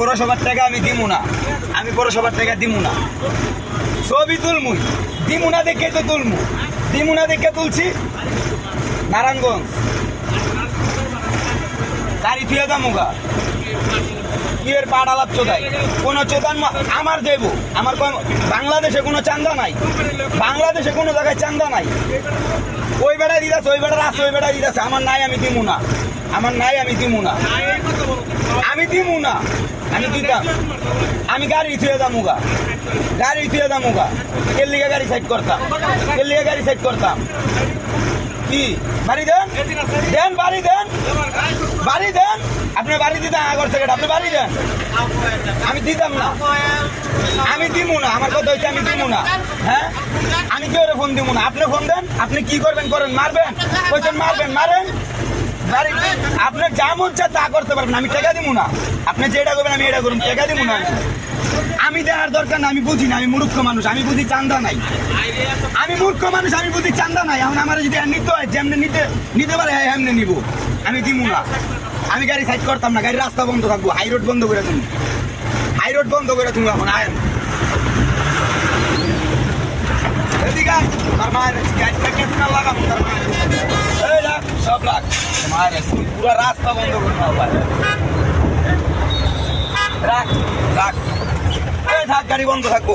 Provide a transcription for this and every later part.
পৌরসভার টাকা আমি দিমু না। আমি পৌরসভার টাকা দিমু না। ছবি তুলমুই। দিমু না দেখে তো তুলমু। দিমু না দেখে তুলছি। নারায়ণগঞ্জ। গাড়ি থুয়ে দামুগা বিয়ের পাড়ালাপ চোদাই কোন চোদান আমার দেব। আমার বাংলাদেশে কোনো চান্দা নাই। বাংলাদেশে কোনো জায়গায় চান্দা নাই। ওই বেড়া দিদাস ওই বেড়া আছে, ওই বেড়া দিদাস আমার নাই, আমি দিমু না। আমার নাই, আমি দিমু না। আমি দিমু না। আমি দিতাম আমি গাড়ি থুয়ে দামুগা গাড়ি থুয়ে দামুগা কেল লিগে গাড়ি সাইড করতাম। কেল লিগে গাড়ি সাইড করতাম। কি? বাড়ি দেন। দেন, বাড়ি দেন। বাড়ি দেন। আপনি বাড়ি দিতেন আগর থেকে আপনি বাড়ি দেন। আমি দিতাম না। আমি দিব না। আমার কথা হচ্ছে আমি দিব না। হ্যাঁ? আমি কেউ ফোন দিব না? আপনি ফোন দেন। আপনি কি করবেন, করেন, মারবেন? বলছেন মারবেন, মারেন? আপনার যা মন চায় তা করতে পারবেন। আমি টাকা দিব না। আপনি যেটা করবেন, আমি এটা করুন। টাকা দিব না আমি। দেওয়ার দরকার না আমি বুঝি না, আমি মূর্খ মানুষ, আমি বুঝি চান্দা নাই। আমি মূর্খ মানুষ, আমি বুঝি চান্দা নাই। এখন আমার যদি নিতে হয়, যেমনি নিতে নিতে পারে হ্যাঁ এমনি নিব। আমি দিব না। আমি গাড়ি সাইড করতাম না গাড়ি রাস্তা বন্ধ থাকব। হাই রোড বন্ধ করে তুমি হাই রোড বন্ধ করে তুমি এখন, আয়েন। এদিকে আয়। তার মায়ের গাড়িটা কেটে লাগাবো, তার মায়ের। সব রাখ মায়ের পুরো রাস্তা বন্ধ করে নাও রাখ রাখ। থাক গাড়ি বন্ধ থাকব।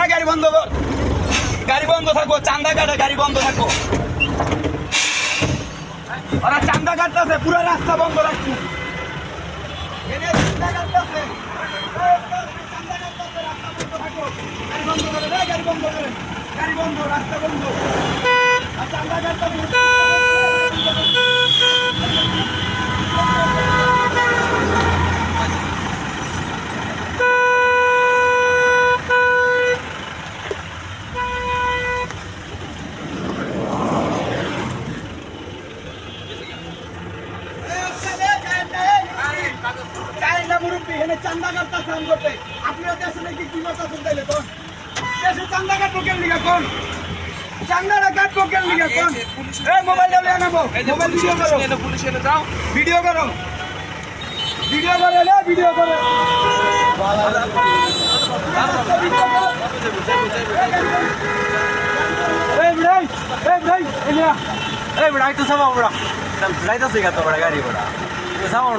এই গাড়ি বন্ধ কর। গাড়ি বন্ধ থাকব চান্দা কাটা গাড়ি বন্ধ থাকব। ওরা চান্দা কাটতেছে পুরো রাস্তা বন্ধ রাখছি। গাড়ি বন্ধ, রাস্তা বন্ধ। আর চান্দা কাটতাছে। চাইনা মুরব্বী এখানে চান্দা কাটতাছে আম করতে আপনিও দেশে নাকি কি করতেছেন তাইলে কোন দেশে চান্দা কাটবো কেন? লিগা কোন? চান্দাটা কাটবো কেন লিগা কোন এই মোবাইল ডালে আনাবো মোবাইল ভিডিও করো ভিডিও করো। ভিডিও করো না ভিডিও করো। এই ভাই এই ভাই এই বড়া একটু সামাও বড়া যাইতাছে গা তো বড়া গাড়ি বড়া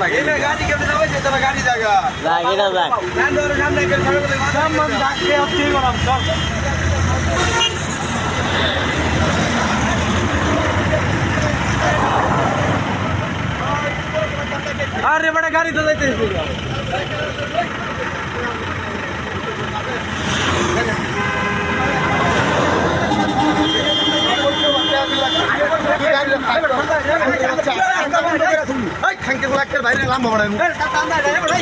না এই গাড়ি কেমনে যাবে যে তোরা গাড়ি জায়গা লাগ এটা লাগ নাম ধরে নাম দেখে ছাড়ো বলে সামান ডাকতে হচ্ছে গরম চল আরে বড়া।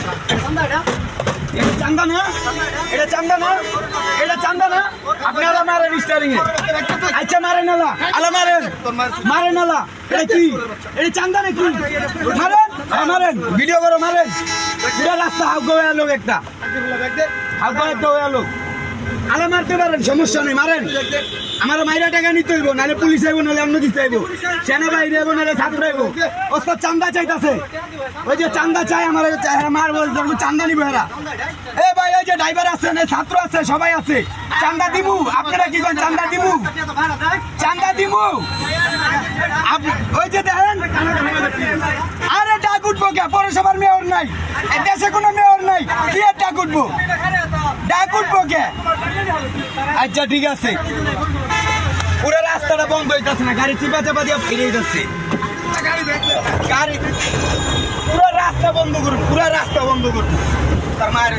এটা চান্দা না? এটা চান্দা না? এটা চান্দা না? আপনি আলা মারেন স্টারিং এ। আচ্ছা মারেন আলা। আলা মারেন। মারেন আলা। এটা কি? এটা চান্দা নাকি? মারেন? হ্যাঁ, মারেন। ভিডিও করো মারেন। পুরো রাস্তা হাউকা হয়ে লোক একটা। হাউকা একটা লোক। আলা মারতে পারেন, সমস্যা নেই, মারেন। আমার মাইরা টাকা নিতে হইব, নাহলে পুলিশ আইব, নাহলে অন্য দিতে আইব। সেনাবাহিনী আইব, নাহলে ছাত্র আইব। ওস্তাদ, চান্দা চাইতাছে। ওই যে চান্দা চাই, আমার মার বল চান্দা নিব এরা এ ভাই ওই যে ড্রাইভার আছে না ছাত্র আছে, সবাই আছে। চান্দা দিমু, আপনারা কি করেন, চান্দা দিমু? চান্দা দিমু। ওই যে দেখেন, আরে উঠবো কে পৌরসভার মেয়র নাই দেশে কোনো মেয়র নাই, কি আর ডাক উঠবো? ডাক উঠবো কে আচ্ছা ঠিক আছে। পুরো রাস্তাটা বন্ধ হইতেছে না, গাড়ি চিপা চাপা দিয়ে ফিরে যাচ্ছে গাড়ি পুরো রাস্তা বন্ধ করুন, পুরো রাস্তা বন্ধ করুন। তার মায়ের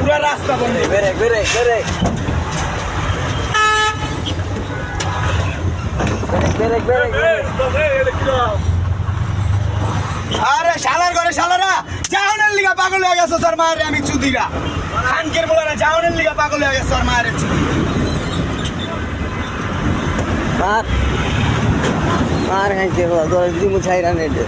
পুরো রাস্তা বন্ধ বেরে বেরে বেরে বেরে বেরে বেরে আরে শালার ঘরে শালারা জাউনের লিগা পাগল হয়ে গেছে স্যার, মায়ের আমি চুদিরা। খানকের বলারা জাউনের লিগা পাগল হয়ে গেছে স্যার, মায়ের চুদি। মার মার দিন মুছাই রান এটা